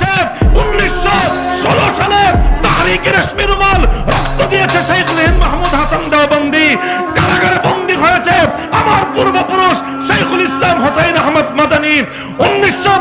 দিয়েছে উনিশশো ষোলো সালে তাহারিকে রেশমি রুমাল রক্ত দিয়েছে শেখ হিন্দ মাহমুদ হাসান দেওবন্দি। কারাগারে বন্দী হয়েছে আমার পূর্বপুরুষ শেখুল ইসলাম হোসেন আহমদ মাদানী। উনিশশো